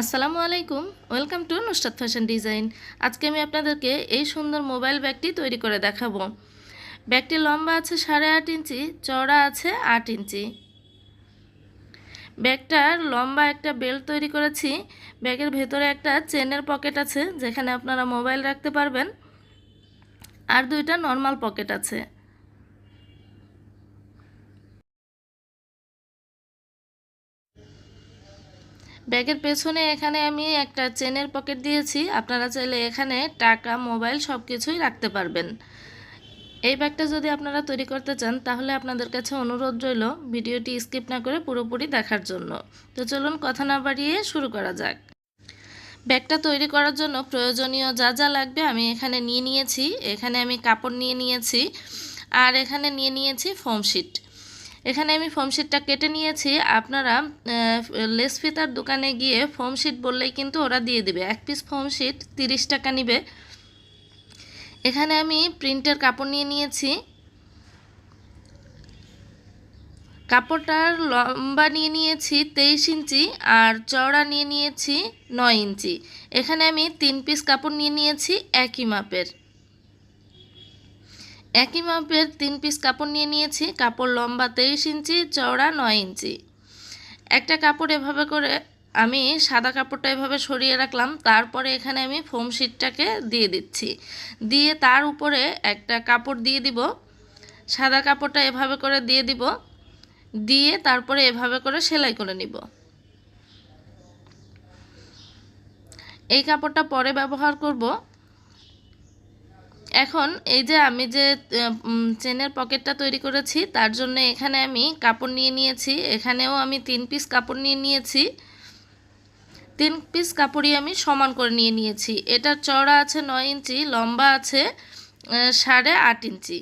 আসসালামু আলাইকুম, welcome to Nusrat fashion design. আজকে আমি আপনাদেরকে এই সুন্দর মোবাইল ব্যাগটি তৈরি করে দেখাবো। ব্যাগটি লম্বা আছে সাড়ে আট ইঞ্চি, চওড়া আছে আট ইঞ্চি। ব্যাগটার লম্বা একটা বেল্ট তৈরি করেছি। ব্যাগের ভেতরে একটা চেনের পকেট আছে, যেখানে আপনারা মোবাইল রাখতে পারবেন। আর দুইটা নর্মাল পকেট আছে। ব্যাগের পেছনে এখানে আমি একটা চেনের পকেট দিয়েছি। আপনারা চাইলে এখানে টাকা, মোবাইল সব কিছুই রাখতে পারবেন। এই ব্যাগটা যদি আপনারা তৈরি করতে চান, তাহলে আপনাদের কাছে অনুরোধ রইল ভিডিওটি স্কিপ না করে পুরোপুরি দেখার জন্য। তো চলুন কথা না বাড়িয়ে শুরু করা যাক। ব্যাগটা তৈরি করার জন্য প্রয়োজনীয় যা যা লাগবে আমি এখানে নিয়ে নিয়েছি। এখানে আমি কাপড় নিয়ে নিয়েছি আর এখানে নিয়ে নিয়েছি ফোম শিট। এখানে আমি ফোম শিটটা কেটে নিয়েছি। আপনারা লেস ফিতার দোকানে গিয়ে ফোম শিট বললেই কিন্তু ওরা দিয়ে দেবে। এক পিস ফোম শিট তিরিশ টাকা নিবে। এখানে আমি প্রিন্টের কাপড় নিয়ে নিয়েছি। কাপড়টার লম্বা নিয়ে নিয়েছি তেইশ ইঞ্চি আর চওড়া নিয়ে নিয়েছি নয় ইঞ্চি। এখানে আমি তিন পিস কাপড় নিয়ে নিয়েছি একই মাপের। একই মাপের তিন পিস কাপড় নিয়ে নিয়েছি। কাপড় লম্বা তেইশ ইঞ্চি, চওড়া নয় ইঞ্চি। একটা কাপড় এভাবে করে আমি সাদা কাপড়টা এভাবে সরিয়ে রাখলাম। তারপরে এখানে আমি ফোম শিটটাকে দিয়ে দিচ্ছি। দিয়ে তার উপরে একটা কাপড় দিয়ে দিব। সাদা কাপড়টা এভাবে করে দিয়ে দিব। দিয়ে তারপরে এভাবে করে সেলাই করে নিব। এই কাপড়টা পরে ব্যবহার করব। এখন এই যে আমি যে চেনের পকেটটা তৈরি করেছি, তার জন্য এখানে আমি কাপড় নিয়ে নিয়েছি। এখানেও আমি তিন পিস কাপড় নিয়ে নিয়েছি। তিন পিস কাপড়ই আমি সমান করে নিয়ে নিয়েছি। এটার চওড়া আছে নয় ইঞ্চি, লম্বা আছে সাড়ে আট ইঞ্চি।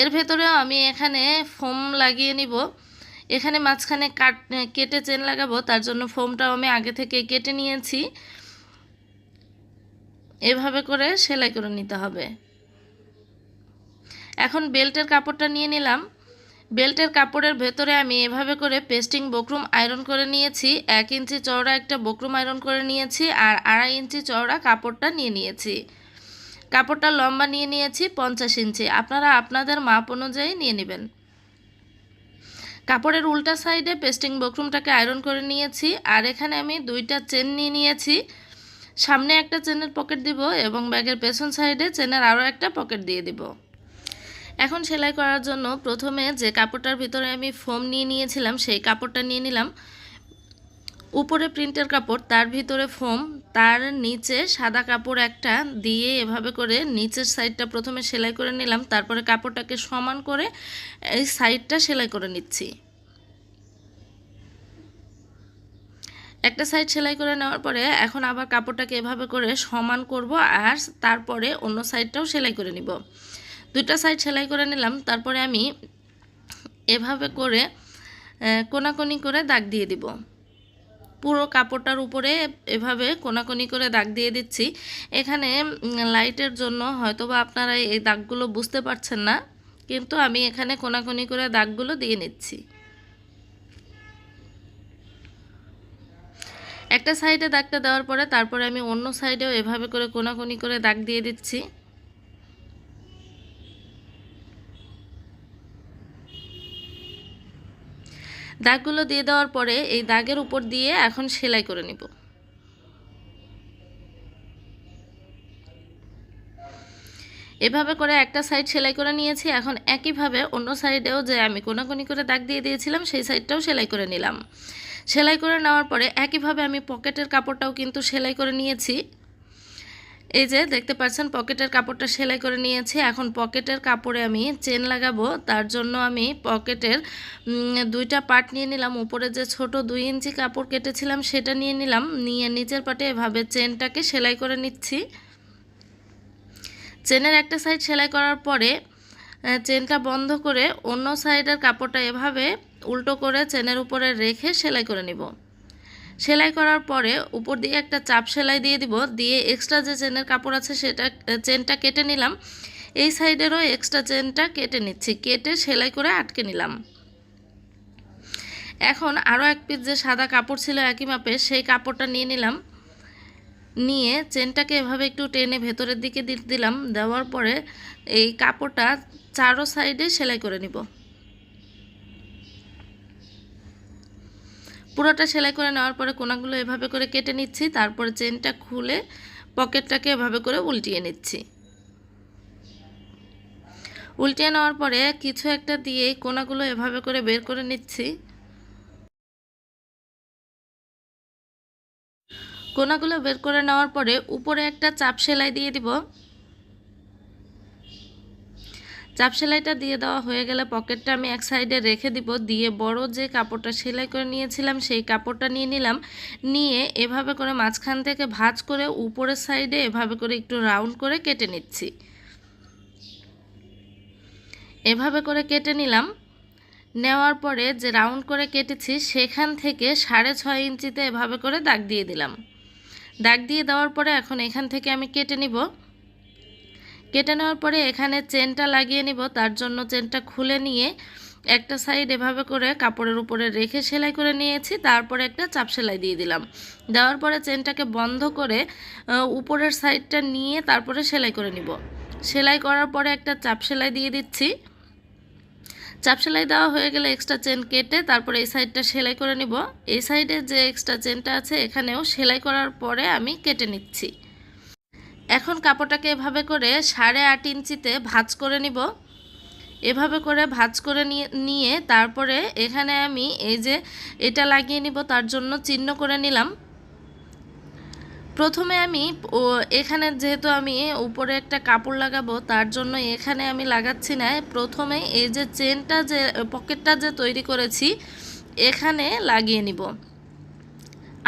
এর ভেতরেও আমি এখানে ফোম লাগিয়ে নিব। এখানে মাঝখানে কাট কেটে চেন লাগাবো, তার জন্য ফোমটাও আমি আগে থেকে কেটে নিয়েছি। এভাবে করে সেলাই করে নিতে হবে। এখন বেল্টের কাপড়টা নিয়ে নিলাম। বেল্টের কাপড়ের ভেতরে আমি এভাবে করে পেস্টিং বকরুম আয়রন করে নিয়েছি। এক ইঞ্চি চওড়া একটা বকরুম আয়রন করে নিয়েছি আর আড়াই ইঞ্চি চওড়া কাপড়টা নিয়ে নিয়েছি। কাপড়টা লম্বা নিয়ে নিয়েছি পঞ্চাশ ইঞ্চি। আপনারা আপনাদের মাপ অনুযায়ী নিয়ে নেবেন। কাপড়ের উল্টা সাইডে পেস্টিং বকরুমটাকে আয়রন করে নিয়েছি। আর এখানে আমি দুইটা চেন নিয়ে নিয়েছি। সামনে একটা চেনের পকেট দিব এবং ব্যাগের পেছন সাইডে চেনের আরও একটা পকেট দিয়ে দিব। এখন সেলাই করার জন্য প্রথমে যে কাপড়টার ভিতরে আমি ফোম নিয়ে নিয়েছিলাম, সেই কাপড়টা নিয়ে নিলাম। উপরে প্রিন্টের কাপড়, তার ভিতরে ফোম, তার নিচে সাদা কাপড় একটা দিয়ে এভাবে করে নিচের সাইডটা প্রথমে সেলাই করে নিলাম, তারপরে কাপড়টাকে সমান করে এই সাইডটা সেলাই করে নিচ্ছি। একটা সাইড সেলাই করে নেওয়ার পরে এখন আবার কাপড়টাকে এভাবে করে সমান করব আর তারপরে অন্য সাইডটাও সেলাই করে নিব। দুইটা সাইড সেলাই করে নিলাম, তারপরে আমি এভাবে করে কোনাকোনি করে দাগ দিয়ে দিব। পুরো কাপড়টার উপরে এভাবে কোনাকোনি করে দাগ দিয়ে দিচ্ছি। এখানে লাইটের জন্য হয়তোবা আপনারা এই দাগগুলো বুঝতে পারছেন না, কিন্তু আমি এখানে কোনাকোনি করে দাগগুলো দিয়ে নিচ্ছি। একটা সাইডে দাগটা দেওয়ার পরে তারপরে আমি অন্য সাইডেও এভাবে করে কোনাকুনি করে দাগ দিয়ে দিচ্ছি। দাগগুলো দিয়ে দেওয়ার পরে এই দাগের উপর দিয়ে এখন সেলাই করে নিব। এভাবে করে একটা সাইড সেলাই করে নিয়েছি, এখন একইভাবে অন্য সাইডেও যে আমি কোনাকুনি করে দাগ দিয়ে দিয়েছিলাম, সেই সাইডটাও সেলাই করে নিলাম। সেলাই করে নেওয়ার পরে একইভাবে আমি পকেটের কাপড়টাও কিন্তু সেলাই করে নিয়েছি। এই যে দেখতে পাচ্ছেন, পকেটের কাপড়টা সেলাই করে নিয়েছি। এখন পকেটের কাপড়ে আমি চেন লাগাবো। তার জন্য আমি পকেটের দুইটা পার্ট নিয়ে নিলাম। উপরে যে ছোট দুই ইঞ্চি কাপড় কেটেছিলাম, সেটা নিয়ে নিলাম। নিয়ে নিচের পাটে এভাবে চেনটাকে সেলাই করে নিচ্ছি। চেনের একটা সাইড সেলাই করার পরে চেনটা বন্ধ করে অন্য সাইডের কাপড়টা এভাবে উল্টো করে চেনের উপরে রেখে সেলাই করে নিব। সেলাই করার পরে উপর দিয়ে একটা চাপ সেলাই দিয়ে দিব, দিয়ে এক্সট্রা যে চেনের কাপড় আছে সেটা, চেনটা কেটে নিলাম। এই সাইডেরও এক্সট্রা চেনটা কেটে নিচ্ছি, কেটে সেলাই করে আটকে নিলাম। এখন আরও এক পিস যে সাদা কাপড় ছিল একই মাপে, সেই কাপড়টা নিয়ে নিলাম। নিয়ে চেনটাকে এভাবে একটু টেনে ভেতরের দিকে দিয়ে দিলাম, দেওয়ার পরে এই কাপড়টা চারো সাইডে সেলাই করে নিব। পুরোটা সেলাই করে নেওয়ার পরে কোনাগুলো এভাবে করে কেটে নিচ্ছি, তারপরে চেনটা খুলে পকেটটাকে এভাবে করে উল্টিয়ে নিচ্ছি। উল্টিয়ে নেওয়ার পরে কিছু একটা দিয়ে কোনাগুলো এভাবে করে বের করে নিচ্ছি। কোনাগুলো বের করে নেওয়ার পরে উপরে একটা চাপ সেলাই দিয়ে দিব। চাপ সেলাইটা দিয়ে দেওয়া হয়ে গেলে পকেটটা আমি এক সাইডে রেখে দিব। দিয়ে বড় যে কাপড়টা সেলাই করে নিয়েছিলাম, সেই কাপড়টা নিয়ে নিলাম। নিয়ে এভাবে করে মাঝখান থেকে ভাঁজ করে উপরের সাইডে এভাবে করে একটু রাউন্ড করে কেটে নিচ্ছি। এভাবে করে কেটে নিলাম। নেওয়ার পরে যে রাউন্ড করে কেটেছি, সেখান থেকে সাড়ে ছয় ইঞ্চিতে এভাবে করে দাগ দিয়ে দিলাম। দাগ দিয়ে দেওয়ার পরে এখন এখান থেকে আমি কেটে নিব। কেটে নেওয়ার পরে এখানে চেনটা লাগিয়ে নিব। তার জন্য চেনটা খুলে নিয়ে একটা সাইড এভাবে করে কাপড়ের উপরে রেখে সেলাই করে নিয়েছি। তারপরে একটা চাপ সেলাই দিয়ে দিলাম। দেওয়ার পরে চেনটাকে বন্ধ করে উপরের সাইডটা নিয়ে তারপরে সেলাই করে নিব। সেলাই করার পরে একটা চাপ সেলাই দিয়ে দিচ্ছি। চাপ সেলাই দেওয়া হয়ে গেলে এক্সট্রা চেন কেটে তারপরে এই সাইডটা সেলাই করে নিব। এই সাইডে যে এক্সট্রা চেনটা আছে, এখানেও সেলাই করার পরে আমি কেটে নিচ্ছি। এখন কাপড়টাকে এভাবে করে সাড়ে আট ইঞ্চিতে ভাঁজ করে নিব। এভাবে করে ভাঁজ করে নিয়ে তারপরে এখানে আমি এই যে এটা লাগিয়ে নিব, তার জন্য চিহ্ন করে নিলাম। প্রথমে আমি এখানে যেহেতু আমি উপরে একটা কাপড় লাগাবো, তার জন্য এখানে আমি লাগাচ্ছি না। প্রথমে এই যে চেনটা যে, পকেটটা যে তৈরি করেছি, এখানে লাগিয়ে নিব।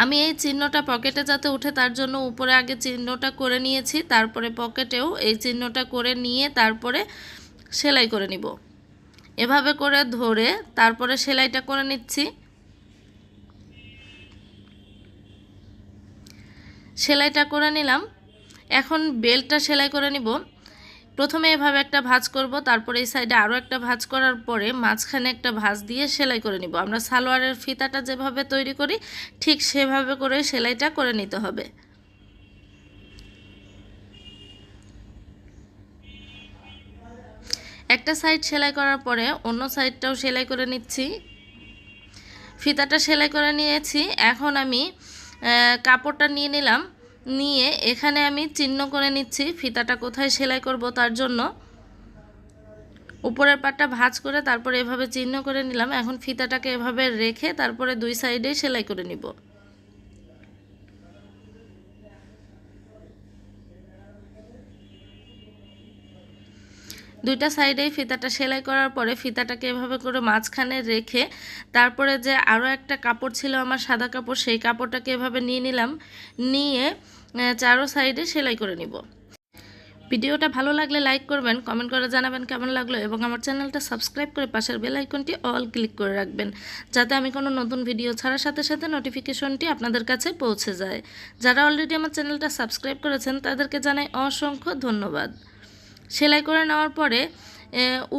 আমি এই চিহ্নটা পকেটে যাতে উঠে তার জন্য উপরে আগে চিহ্নটা করে নিয়েছি, তারপরে পকেটেও এই চিহ্নটা করে নিয়ে তারপরে সেলাই করে নিব। এভাবে করে ধরে তারপরে সেলাইটা করে নিচ্ছি। সেলাইটা করে নিলাম। এখন বেল্টটা সেলাই করে নিব। প্রথমে এভাবে একটা ভাঁজ করব, তারপরে এই সাইডে আরও একটা ভাঁজ করার পরে মাঝখানে একটা ভাঁজ দিয়ে সেলাই করে নিব। আমরা সালোয়ারের ফিতাটা যেভাবে তৈরি করি, ঠিক সেভাবে করে সেলাইটা করে নিতে হবে। একটা সাইড সেলাই করার পরে অন্য সাইডটাও সেলাই করে নিচ্ছি। ফিতাটা সেলাই করে নিয়েছি। এখন আমি কাপড়টা নিয়ে নিলাম। নিয়ে এখানে আমি চিহ্ন করে নিচ্ছি, ফিতাটা কোথায় সেলাই করব তার জন্য। উপরের পাটটা ভাঁজ করে তারপরে এভাবে চিহ্ন করে নিলাম। এখন ফিতাটাকে এভাবে রেখে তারপরে দুই সাইডেই সেলাই করে নিব। দুইটা সাইডেই ফিতাটা সেলাই করার পরে ফিতাটাকে এভাবে করে মাঝখানে রেখে তারপরে যে আরও একটা কাপড় ছিল আমার সাদা কাপড়, সেই কাপড়টাকে এভাবে নিয়ে নিলাম। নিয়ে চারো সাইডে সেলাই করে নিব। ভিডিওটা ভালো লাগলে লাইক করবেন, কমেন্ট করে জানাবেন কেমন লাগল এবং আমার চ্যানেলটা সাবস্ক্রাইব করে পাশের বেল আইকনটি অল ক্লিক করে রাখবেন, যাতে আমি কোনো নতুন ভিডিও ছাড়ার সাথে সাথে নোটিফিকেশনটি আপনাদের কাছে পৌঁছে যায়। যারা অলরেডি আমার চ্যানেলটা সাবস্ক্রাইব করেছেন, তাদেরকে জানাই অসংখ্য ধন্যবাদ। সেলাই করে নেওয়ার পরে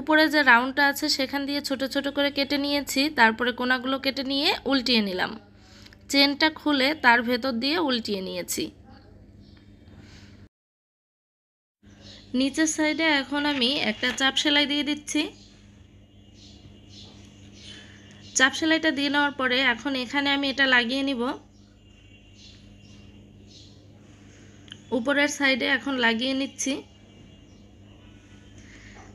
উপরে যে রাউন্ডটা আছে, সেখান দিয়ে ছোট ছোট করে কেটে নিয়েছি, তারপরে কোনাগুলো কেটে নিয়ে উল্টিয়ে নিলাম। চেনটা খুলে তার ভেতর দিয়ে উল্টিয়ে নিয়েছি। নিচের সাইডে এখন আমি একটা চাপ সেলাই দিয়ে দিচ্ছি। চাপ সেলাইটা দিয়ে নেওয়ার পরে এখন এখানে আমি এটা লাগিয়ে নিব। উপরের সাইডে এখন লাগিয়ে নিচ্ছি।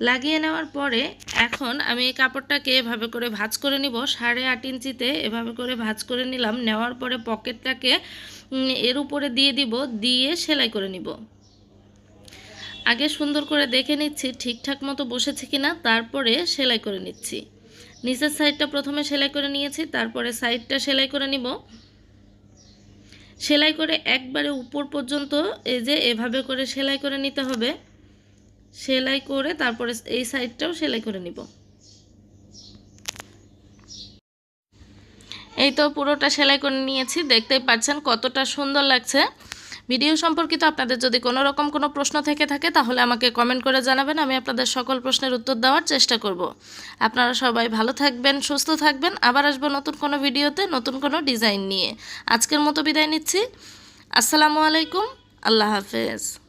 লাগিয়ে নেওয়ার পরে এখন আমি এই কাপড়টাকে এভাবে করে ভাজ করে নিব। সাড়ে আট ইঞ্চিতে এভাবে করে ভাজ করে নিলাম। নেওয়ার পরে পকেটটাকে এর উপরে দিয়ে দিব, দিয়ে সেলাই করে নিব। আগে সুন্দর করে দেখে নিচ্ছি, ঠিকঠাক মতো বসেছে কিনা, তারপরে সেলাই করে নিচ্ছি। নিচের সাইডটা প্রথমে সেলাই করে নিয়েছি, তারপরে সাইডটা সেলাই করে নিব। সেলাই করে একবারে উপর পর্যন্ত এই যে এভাবে করে সেলাই করে নিতে হবে। সেলাই করে তারপরে এই সাইডটাও সেলাই করে নিব। এই তো পুরোটা সেলাই করে নিয়েছি, দেখতেই পাচ্ছেন কতটা সুন্দর লাগছে। ভিডিও সম্পর্কিত আপনাদের যদি কোনো রকম কোনো প্রশ্ন থেকে থাকে, তাহলে আমাকে কমেন্ট করে জানাবেন, আমি আপনাদের সকল প্রশ্নের উত্তর দেওয়ার চেষ্টা করব। আপনারা সবাই ভালো থাকবেন, সুস্থ থাকবেন, আবার আসব নতুন কোনো ভিডিওতে, নতুন কোনো ডিজাইন নিয়ে। আজকের মতো বিদায় নিচ্ছি। আসসালামু আলাইকুম, আল্লাহ হাফেজ।